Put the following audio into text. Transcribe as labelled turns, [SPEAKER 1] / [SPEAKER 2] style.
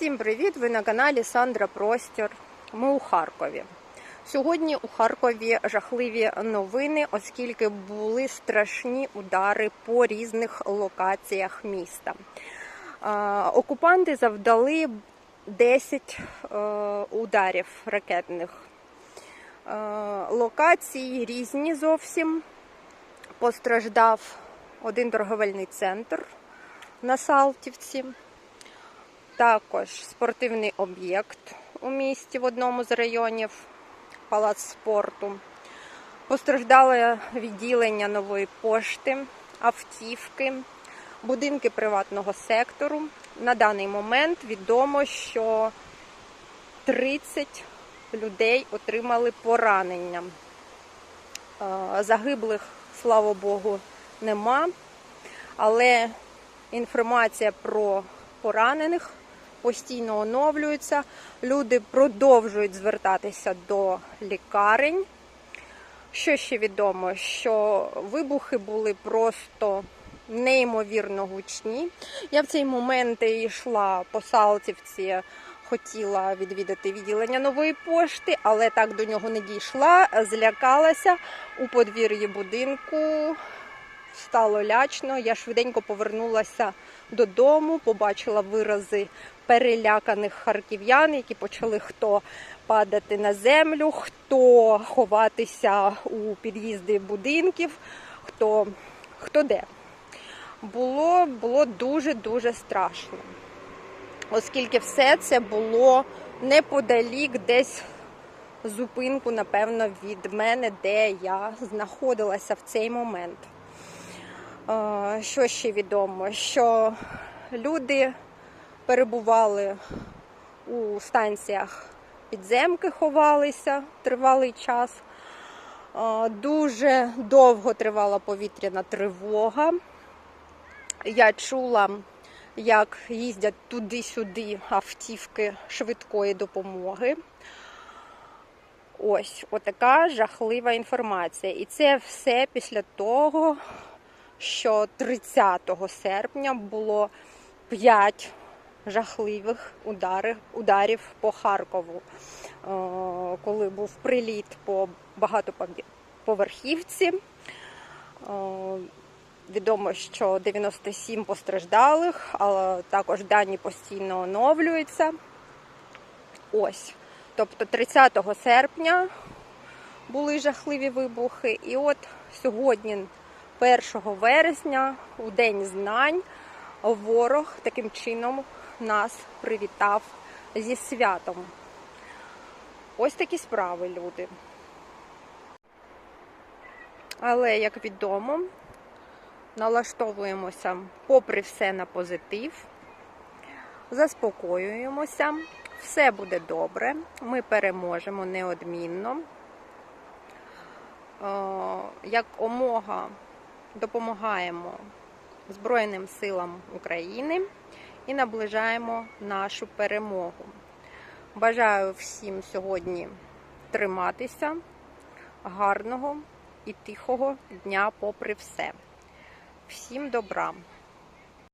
[SPEAKER 1] Всім привіт! Ви на каналі Сандра Простір. Ми у Харкові. Сьогодні у Харкові жахливі новини, оскільки були страшні удари по різних локаціях міста. Окупанти завдали 10 е, ударів ракетних. Локації різні зовсім. Постраждав один торговельний центр на Салтівці. Також спортивний об'єкт у місті в одному з районів, палац спорту. Постраждало відділення нової пошти, автівки, будинки приватного сектору. На даний момент відомо, що 30 людей отримали поранення. Е, Загиблих, слава Богу, нема, але інформація про поранених постійно оновлюється. Люди продовжують звертатися до лікарень. Що ще відомо? Що вибухи були просто неймовірно гучні. Я в цей момент йшла по Салтівці, хотіла відвідати відділення нової пошти, але так до нього не дійшла. Злякалася у подвір'ї будинку. Стало лячно. Я швиденько повернулася додому, побачила вирази переляканих харків'ян, які почали хто падати на землю, хто ховатися у під'їзди будинків, хто, хто де. Було, було дуже-дуже страшно, оскільки все це було неподалік десь зупинку, напевно, від мене, де я знаходилася в цей момент. Е, Що ще відомо? Що люди перебували у станціях підземки, ховалися тривалий час. Дуже довго тривала повітряна тривога. Я чула, як їздять туди-сюди автівки швидкої допомоги. Ось отака жахлива інформація. І це все після того, що 30 серпня було 5 жахливих ударів, ударів по Харкову, Е, коли був приліт по багатоповерхівці. Е, Відомо, що 97 постраждалих, але також дані постійно оновлюються. Ось. Тобто 30 серпня були жахливі вибухи. І от сьогодні, 1 вересня, у День знань, ворог таким чином нас привітав зі святом. Ось такі справи, люди. Але, як відомо, налаштовуємося попри все на позитив, заспокоюємося, все буде добре, ми переможемо неодмінно. Е, Як омога допомагаємо Збройним силам України і наближаємо нашу перемогу. Бажаю всім сьогодні триматися, гарного і тихого дня попри все. Всім добра!